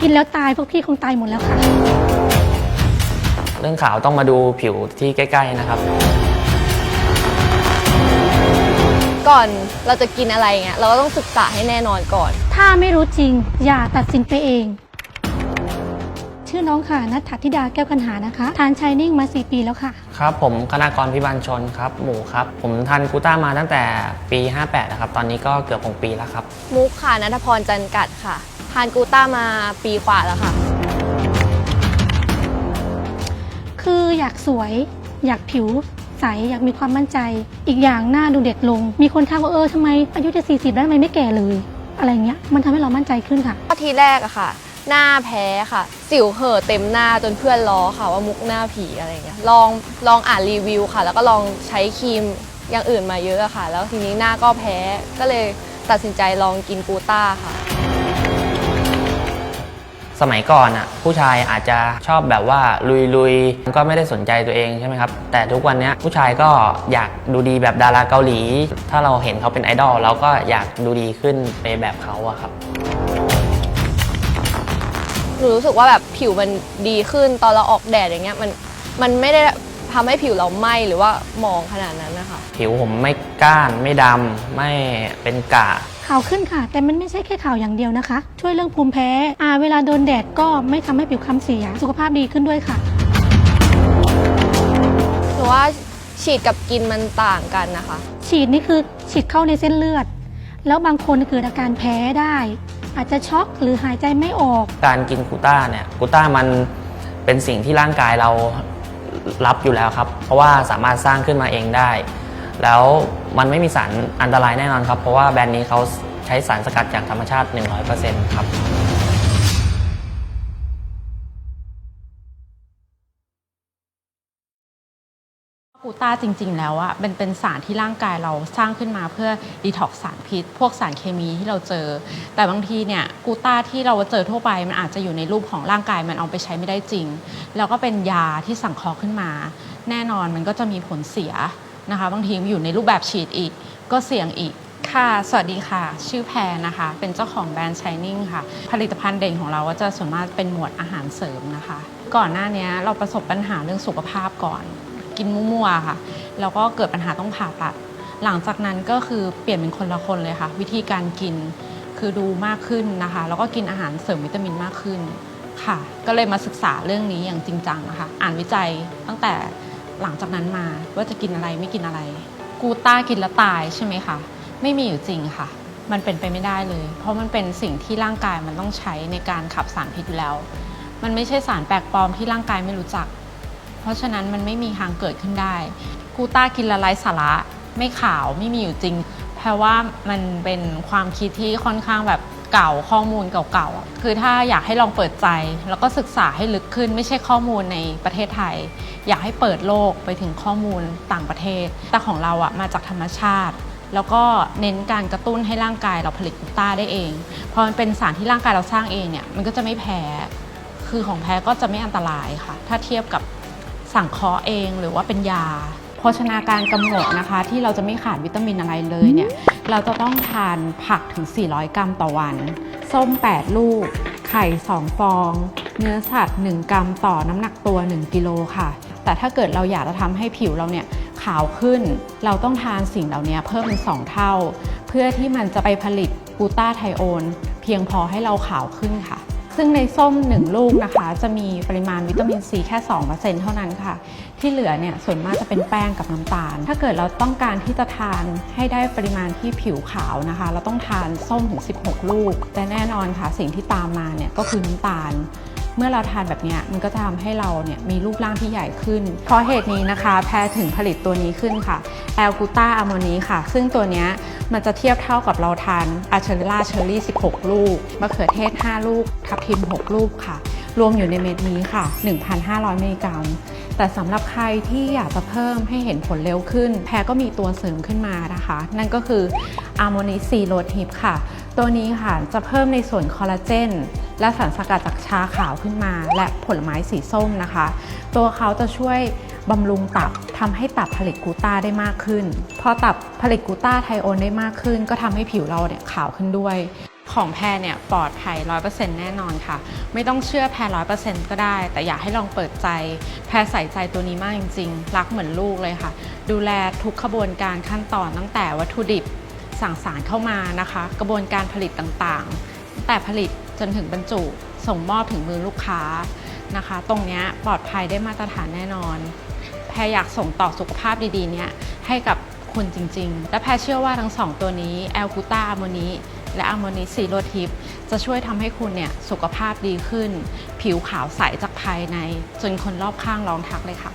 กินแล้วตายพวกพี่คงตายหมดแล้วค่ะ เรื่องขาวต้องมาดูผิวที่ใกล้ ๆนะครับ ก่อนเราจะกินอะไรเงี้ยเราก็ต้องศึกษาให้แน่นอนก่อน ถ้าไม่รู้จริง อย่าตัดสินไปเอง ชื่อน้องค่ะนัทธธิดาแก้วกันหานะคะ ทานชายนิ่งมา 4 ปีแล้วค่ะ ครับผมคณากรพิบัญชนครับ หมูครับ ผมทานกูต้ามาตั้งแต่ปี 58นะครับ ตอนนี้ก็เกือบ6ปีแล้วครับ มุกค่ะนัทพรจันกัดค่ะ ทานกูต้ามาปีกว่าแล้วค่ะ คืออยากสวยอยากผิวใสอยากมีความมั่นใจ อีกอย่างหน้าดูเด็กลง มีคนทักว่าเออทำไมอายุจะ40แล้วทำไมไม่แก่เลย อะไรเงี้ยมันทำให้เรามั่นใจขึ้นค่ะทีแรกอะค่ะ หน้าแพ้ค่ะ สิวเห่อเต็มหน้าจนเพื่อนล้อค่ะว่ามุกหน้าผีอะไรเงี้ยลองลองอ่านรีวิวค่ะ แล้วก็ลองใช้ครีมอย่างอื่นมาเยอะค่ะ แล้วทีนี้หน้าก็แพ้ก็เลยตัดสินใจลองกินกูต้าค่ะ สมัยก่อนอะผู้ชายอาจจะชอบแบบว่าลุยๆก็ไม่ได้สนใจตัวเองใช่ไหมครับ แต่ทุกวันนี้ผู้ชายก็อยากดูดีแบบดาราเกาหลี ถ้าเราเห็นเขาเป็นไอดอลเราก็อยากดูดีขึ้นไปแบบเขาอะครับ หนูรู้สึกว่าแบบผิวมันดีขึ้นตอนเราออกแดดอย่างเงี้ยมันมันไม่ได้ทำให้ผิวเราไหม้หรือว่าหมองขนาดนั้นนะคะ ผิวผมไม่ก้านไม่ดำไม่เป็นกะข่าวขึ้นค่ะ แต่มันไม่ใช่แค่ข่าวอย่างเดียวนะคะ ช่วยเรื่องภูมิแพ้อ่าเวลาโดนแดดก็ไม่ทำให้ผิวคล้ำเสีย สุขภาพดีขึ้นด้วยค่ะหนูว่าฉีดกับกินมันต่างกันนะคะ ฉีดนี่คือฉีดเข้าในเส้นเลือด แล้วบางคนเกิดอาการแพ้ได้ อาจจะช็อกหรือหายใจไม่ออก การกินกูต้าเนี่ยกูต้ามันเป็นสิ่งที่ร่างกายเรารับอยู่แล้วครับ เพราะว่าสามารถสร้างขึ้นมาเองได้ แล้วมันไม่มีสารอันตรายแน่นอนครับ เพราะว่าแบรนด์นี้เขาใช้สารสกัดจากธรรมชาติ 100%ครับ กูต้าจริง ๆ แล้วอะเป็นเป็นสารที่ร่างกายเราสร้างขึ้นมาเพื่อดีท็อกสารพิษ พวกสารเคมีที่เราเจอ แต่บางทีเนี่ยกูต้าที่เราเจอทั่วไปมันอาจจะอยู่ในรูปของร่างกายมันเอาไปใช้ไม่ได้จริง แล้วก็เป็นยาที่สั่งเคอขึ้นมา แน่นอนมันก็จะมีผลเสียนะคะ บางทีอยู่ในรูปแบบฉีดอีกก็เสี่ยงอีกค่ะ สวัสดีค่ะ ชื่อแพรนะคะ เป็นเจ้าของแบรนด์ Shining ค่ะ ผลิตภัณฑ์เด่นของเราก็จะส่วนมากเป็นหมวดอาหารเสริมนะคะ ก่อนหน้านี้เราประสบปัญหาเรื่องสุขภาพก่อน กินมั่วๆค่ะ แล้วก็เกิดปัญหาต้องผ่าตัด หลังจากนั้นก็คือเปลี่ยนเป็นคนละคนเลยค่ะ วิธีการกินคือดูมากขึ้นนะคะ แล้วก็กินอาหารเสริมวิตามินมากขึ้นค่ะ ก็เลยมาศึกษาเรื่องนี้อย่างจริงจังนะคะ อ่านวิจัยตั้งแต่หลังจากนั้นมาว่าจะกินอะไรไม่กินอะไร กูต้ากินแล้วตายใช่ไหมคะไม่มีอยู่จริงค่ะ มันเป็นไปไม่ได้เลย เพราะมันเป็นสิ่งที่ร่างกายมันต้องใช้ในการขับสารพิษอยู่แล้ว มันไม่ใช่สารแปลกปลอมที่ร่างกายไม่รู้จัก เพราะฉะนั้นมันไม่มีทางเกิดขึ้นได้ กูต้ากินละลายสาระไม่ขาวไม่มีอยู่จริงแปลว่ามันเป็นความคิดที่ค่อนข้างแบบเก่าข้อมูลเก่าๆ คือถ้าอยากให้ลองเปิดใจ แล้วก็ศึกษาให้ลึกขึ้น ไม่ใช่ข้อมูลในประเทศไทย อยากให้เปิดโลกไปถึงข้อมูลต่างประเทศ แต่ของเราอะมาจากธรรมชาติ แล้วก็เน้นการกระตุ้นให้ร่างกายเราผลิตกลูต้าได้เอง พอมันเป็นสารที่ร่างกายเราสร้างเองเนี่ยมันก็จะไม่แพ้ คือของแพ้ก็จะไม่อันตรายค่ะ ถ้าเทียบกับ สั่งเคาะเองหรือว่าเป็นยาโภชนาการกำหนดนะคะ ที่เราจะไม่ขาดวิตามินอะไรเลยเนี่ยเราจะต้องทานผักถึง 400 กรัมต่อวัน ส้ม 8 ลูก ไข่ 2 ฟอง เนื้อสัตว์ 1 กรัมต่อน้ำหนักตัว 1 กิโลค่ะ แต่ถ้าเกิดเราอยากจะทำให้ผิวเราเนี่ยขาวขึ้น เราต้องทานสิ่งเหล่านี้เพิ่มเป็น 2 เท่า เพื่อที่มันจะไปผลิตกลูตาไทโอนเพียงพอให้เราขาวขึ้นค่ะ ซึ่งในส้ม 1 ลูกนะคะ จะมีปริมาณวิตามินซีแค่ 2%เท่านั้นค่ะ ที่เหลือเนี่ยส่วนมากจะเป็นแป้งกับน้ำตาล ถ้าเกิดเราต้องการที่จะทานให้ได้ปริมาณที่ผิวขาวนะคะ เราต้องทานส้มถึง 16 ลูก แต่แน่นอนค่ะ สิ่งที่ตามมาเนี่ยก็คือน้ำตาล เมื่อเราทานแบบนี้มันก็จะทำให้เราเนี่ยมีรูปร่างที่ใหญ่ขึ้น เพราะเหตุนี้นะคะ แพรถึงผลิตตัวนี้ขึ้นค่ะแอลกูต้าอะโมนีค่ะ ซึ่งตัวเนี้ยมันจะเทียบเท่ากับเราทานอาเชอริล่าเชอรี่ 16 ลูกมะเขือเทศ 5 ลูก ทับทิม 6 ลูกค่ะ รวมอยู่ในเม็ดนี้ค่ะ 1,500 มิลลิกรัมแต่สำหรับใครที่อยากจะเพิ่มให้เห็นผลเร็วขึ้น แพรก็มีตัวเสริมขึ้นมานะคะ นั่นก็คืออะโมนิซีโรทิปค่ะ ตัวนี้ค่ะจะเพิ่มในส่วนคอลลาเจน และสารสกัดจากชาขาวขึ้นมา และผลไม้สีส้มนะคะ ตัวเขาจะช่วยบำรุงตับทำให้ตับผลิตกูต้าได้มากขึ้น พอตับผลิตกูต้าไทโอนได้มากขึ้น ก็ทำให้ผิวเราเนี่ยขาวขึ้นด้วย ของแพรเนี่ยปลอดภัย 100%แน่นอนค่ะ ไม่ต้องเชื่อแพร100%ก็ได้ แต่อยากให้ลองเปิดใจ แพรใส่ใจตัวนี้มากจริง ๆ รักเหมือนลูกเลยค่ะ ดูแลทุกขบวนการขั้นตอนตั้งแต่วัตถุดิบสั่งสารเข้ามานะคะ กระบวนการผลิตต่างๆ แต่ผลิต จนถึงบรรจุส่งมอบถึงมือลูกค้านะคะ ตรงนี้ปลอดภัยได้มาตรฐานแน่นอน แพรอยากส่งต่อสุขภาพดีๆเนี้ยให้กับคุณจริง ๆ และแพรเชื่อว่าทั้งสองตัวนี้แอลกูตาอะโมนิและอะโมนิซีโรทิปจะช่วยทำให้คุณเนี่ยสุขภาพดีขึ้น ผิวขาวใสจากภายใน จนคนรอบข้างร้องทักเลยค่ะ